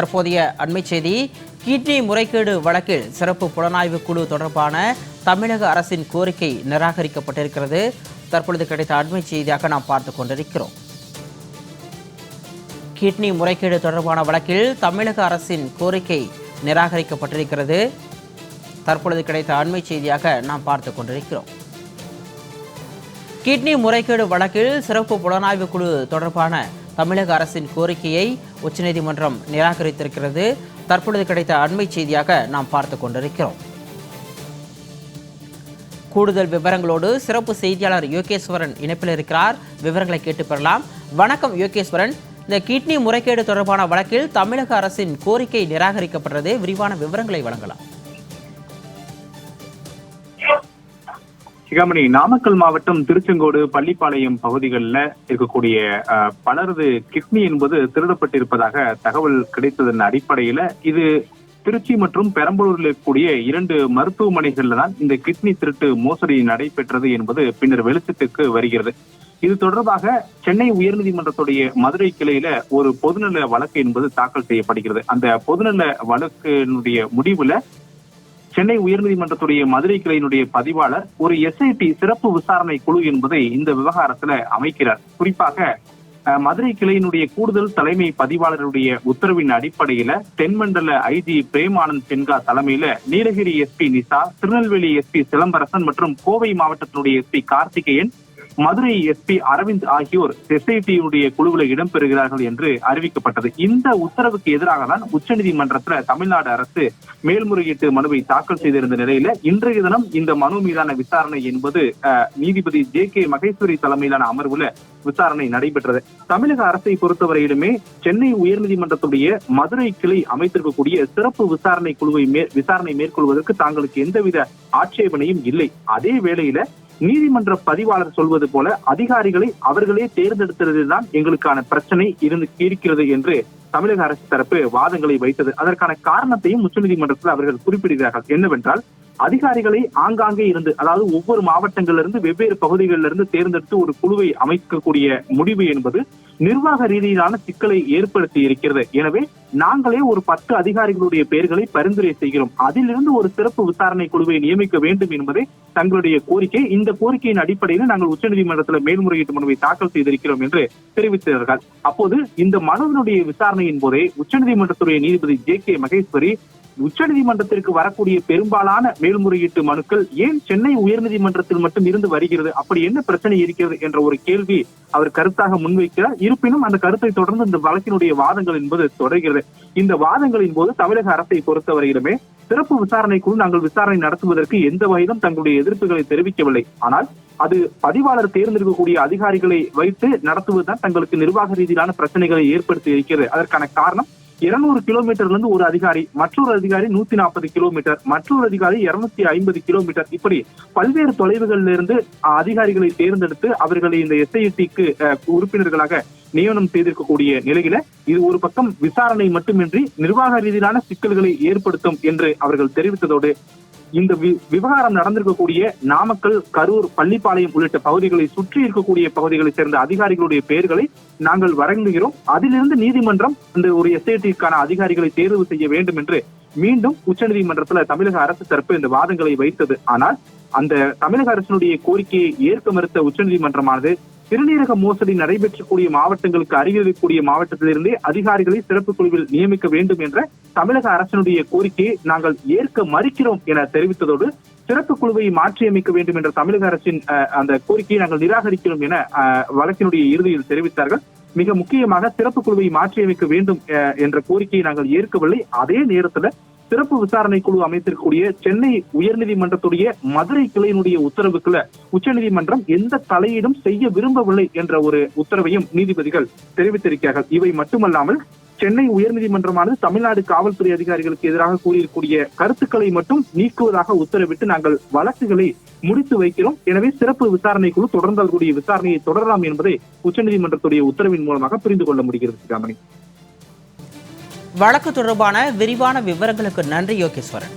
தற்போதைய அண்மை செய்தி கிட்னி முறைகேடு வழக்கில் சிறப்பு புலனாய்வு குழு தொடர்பான தமிழக அரசின் கோரிக்கை நிராகரிக்கப்பட்டிருக்கிறது. தற்பொழுது கிடைத்த அண்மை செய்தியாக நாம் பார்த்து கொண்டிருக்கிறோம். கிட்னி முறைகேடு தொடர்பான வழக்கில் தமிழக அரசின் கோரிக்கை நிராகரிக்கப்பட்டிருக்கிறது. தற்பொழுது கிடைத்த அண்மை செய்தியாக நாம் பார்த்து கொண்டிருக்கிறோம். கிட்னி முறைகேடு வழக்கில் சிறப்பு புலனாய்வு குழு தொடர்பான தமிழக அரசின் கோரிக்கையை உச்சநீதிமன்றம் நிராகரித்திருக்கிறது. தற்பொழுது கிடைத்த அண்மை செய்தியாக நாம் பார்த்து கொண்டிருக்கிறோம். கூடுதல் விவரங்களோடு சிறப்பு செய்தியாளர் யோகேஸ்வரன் இணைப்பில் இருக்கிறார். விவரங்களை கேட்டு பெறலாம். வணக்கம் யோகேஸ்வரன். இந்த கிட்னி முறைகேடு தொடர்பான வழக்கில் தமிழக அரசின் கோரிக்கை நிராகரிக்கப்பட்டது. விரிவான விவரங்களை வழங்கலாம். சிகாமணி நாமக்கல் மாவட்டம் திருச்செங்கோடு பள்ளிப்பாளையம் பகுதிகளில் இருக்கக்கூடிய பலரது கிட்னி என்பது திருடப்பட்டிருப்பதாக தகவல் கிடைத்ததன் அடிப்படையில இது திருச்சி மற்றும் பெரம்பலூரில் இருக்கக்கூடிய இரண்டு மருத்துவமனைகள்ல தான் இந்த கிட்னி திருட்டு மோசடி நடைபெற்றது என்பது பின்னர் வெளிச்சத்துக்கு வருகிறது. இது தொடர்பாக சென்னை உயர்நீதிமன்றத்துடைய மதுரை கிளையில ஒரு பொதுநல வழக்கு என்பது தாக்கல் செய்யப்படுகிறது. அந்த பொதுநல வழக்கினுடைய முடிவுல சென்னை உயர்நீதிமன்றத்துடைய மதுரை கிளையினுடைய பதிவாளர் ஒரு எஸ்ஐடி சிறப்பு விசாரணை குழு என்பதை இந்த விவகாரத்துல அமைக்கிறார். குறிப்பாக மதுரை கிளையினுடைய கூடுதல் தலைமை பதிவாளருடைய உத்தரவின் அடிப்படையில தென்மண்டல ஐஜி பிரேமானந்த் சென்கா தலைமையில நீலகிரி எஸ்பி நிசா திருநெல்வேலி எஸ்பி சிலம்பரசன் மற்றும் கோவை மாவட்டத்தினுடைய எஸ்பி கார்த்திகேயன் மதுரை எஸ்பி அரவிந்த் ஆகியோர் எஸ்ஐடியுடைய குழுவில் இடம்பெறுகிறார்கள் என்று அறிவிக்கப்பட்டது. இந்த உத்தரவுக்கு எதிராக தான் உச்சநீதிமன்றத்தில் தமிழ்நாடு அரசு மேல்முறையீட்டு மனுவை தாக்கல் செய்திருந்த நிலையில இன்றைய தினம் இந்த மனு மீதான விசாரணை என்பது நீதிபதி ஜே கே மகேஸ்வரி தலைமையிலான அமர்வுல விசாரணை நடைபெற்றது. தமிழக அரசை பொறுத்தவரையிலுமே சென்னை உயர்நீதிமன்றத்துடைய மதுரை கிளை அமைத்திருக்கக்கூடிய சிறப்பு விசாரணை குழுவை விசாரணை மேற்கொள்வதற்கு தாங்களுக்கு எந்தவித ஆட்சேபனையும் இல்லை. அதே வேளையில நீதிமன்ற பதிவாளர் சொல்வது போல அதிகாரிகளை அவர்களே தேர்ந்தெடுத்ததுதான் எங்களுக்கான பிரச்சனை இருந்து இருக்கிறது என்று தமிழக அரசு தரப்பு வாதங்களை வைத்தது. அதற்கான காரணத்தையும் உச்சநீதிமன்றத்தில் அவர்கள் குறிப்பிடுகிறார்கள். என்னவென்றால் அதிகாரிகளை ஆங்காங்கே இருந்து அதாவது ஒவ்வொரு மாவட்டங்களிலிருந்து வெவ்வேறு பகுதிகளிலிருந்து இருந்து தேர்ந்தெடுத்து ஒரு குழுவை அமைக்கக்கூடிய முடிவு என்பது நிர்வாக ரீதியிலான சிக்கலை ஏற்படுத்தி இருக்கிறது. எனவே நாங்களே ஒரு பத்து அதிகாரிகளுடைய பெயர்களை பரிந்துரை செய்கிறோம். அதிலிருந்து ஒரு சிறப்பு விசாரணை குழுவை நியமிக்க வேண்டும் என்பதே தங்களுடைய கோரிக்கை. இந்த கோரிக்கையின் அடிப்படையில் நாங்கள் உச்சநீதிமன்றத்தில் மேல்முறையீட்டு மனுவை தாக்கல் செய்திருக்கிறோம் என்று தெரிவித்தார்கள். அப்போது இந்த மனுவினுடைய விசாரணையின் போதே உச்சநீதிமன்றத்துடைய நீதிபதி ஜே கே மகேஸ்வரி உச்சநீதிமன்றத்திற்கு வரக்கூடிய பெரும்பாலான மேல்முறையீட்டு மனுக்கள் ஏன் சென்னை உயர்நீதிமன்றத்தில் மட்டும் இருந்து வருகிறது? அப்படி என்ன பிரச்சனை இருக்கிறது என்ற ஒரு கேள்வி அவர் கருத்தாக முன்வைக்கிறார். இருப்பினும் அந்த கருத்தை தொடர்ந்து இந்த வழக்கினுடைய வாதங்கள் என்பது தொடர்கிறது. இந்த வாதங்களின் போது தமிழக அரசை பொறுத்தவரையிலுமே சிறப்பு விசாரணை குழு நாங்கள் விசாரணை நடத்துவதற்கு எந்த வகையிலும் தங்களுடைய எதிர்ப்புகளை தெரிவிக்கவில்லை. ஆனால் அது பதிவாளர் தேர்ந்தெடுக்கக்கூடிய அதிகாரிகளை வைத்து நடத்துவதுதான் தங்களுக்கு நிர்வாக ரீதியிலான பிரச்சனைகளை ஏற்படுத்தி இருக்கிறது. அதற்கான காரணம் இருநூறு கிலோமீட்டர்ல இருந்து ஒரு அதிகாரி மற்றொரு அதிகாரி நூத்தி நாற்பது கிலோமீட்டர் மற்றொரு அதிகாரி இருநூத்தி ஐம்பது கிலோமீட்டர். இப்படி பல்வேறு தொலைவுகளில் இருந்து அஹ், அதிகாரிகளை தேர்ந்தெடுத்து அவர்களை இந்த எஸ்ஐடிக்கு உறுப்பினர்களாக நியமனம் செய்திருக்கக்கூடிய நிலையில இது ஒரு பக்கம் விசாரணை மட்டுமின்றி நிர்வாக ரீதியிலான சிக்கல்களை ஏற்படுத்தும் என்று அவர்கள் தெரிவித்ததோடு இந்த வி- விவகாரம் நடந்திருக்கக்கூடிய நாமக்கல் கரூர் பள்ளிப்பாளையம் உள்ளிட்ட பகுதிகளை சுற்றி இருக்கக்கூடிய பகுதிகளை சேர்ந்த அதிகாரிகளுடைய பெயர்களை நாங்கள் வழங்குகிறோம். அதிலிருந்து நீதிமன்றம் இந்த ஒரு எஸ்ஐடிக்கான அதிகாரிகளை தேர்வு செய்ய வேண்டும் என்று மீண்டும் உச்சநீதிமன்றத்துல தமிழக அரசு தரப்பு இந்த வாதங்களை வைத்தது. ஆனால் அந்த தமிழக அரசினுடைய கோரிக்கையை ஏற்க மறுத்த உச்சநீதிமன்றமானது சிறுநீரக மோசடி நடைபெற்றக்கூடிய மாவட்டங்களுக்கு அறிவிக்கக்கூடிய மாவட்டத்திலிருந்தே அதிகாரிகளை சிறப்பு குழுவில் நியமிக்க வேண்டும் என்ற தமிழக அரசினுடைய கோரிக்கையை நாங்கள் ஏற்க மறுக்கிறோம் என தெரிவித்ததோடு சிறப்பு குழுவை மாற்றியமைக்க வேண்டும் என்ற தமிழக அரசின் அஹ், அந்த கோரிக்கையை நாங்கள் நிராகரிக்கிறோம் என வழக்கினுடைய இறுதியில் தெரிவித்தார்கள். மிக முக்கியமாக சிறப்பு குழுவை மாற்றியமைக்க வேண்டும் என்ற கோரிக்கையை நாங்கள் ஏற்கவில்லை. அதே நேரத்துல சிறப்பு விசாரணை குழு அமைத்திருக்கக்கூடிய சென்னை உயர்நீதிமன்றத்துடைய மதுரை கிளையினுடைய உத்தரவுக்குள்ள உச்சநீதிமன்றம் எந்த தலையீடும் செய்ய விரும்பவில்லை என்ற ஒரு உத்தரவையும் நீதிபதிகள் தெரிவித்திருக்கிறார்கள். இவை மட்டுமல்லாமல் சென்னை உயர்நீதிமன்றமானது தமிழ்நாடு காவல்துறை அதிகாரிகளுக்கு எதிராக கூறியிருக்கூடிய கருத்துக்களை மட்டும் நீக்குவதாக உத்தரவிட்டு நாங்கள் வழக்குகளை முடித்து வைக்கிறோம். எனவே சிறப்பு விசாரணை குழு தொடர்ந்து அவர்களுடைய விசாரணையை தொடரலாம் என்பதை உச்சநீதிமன்றத்துடைய உத்தரவின் மூலமாக புரிந்து கொள்ள முடிகிறது சிகாமணி வழக்கு தொடர்பான விரிவான விவரங்களுக்கு நன்றி யோகேஸ்வரன்.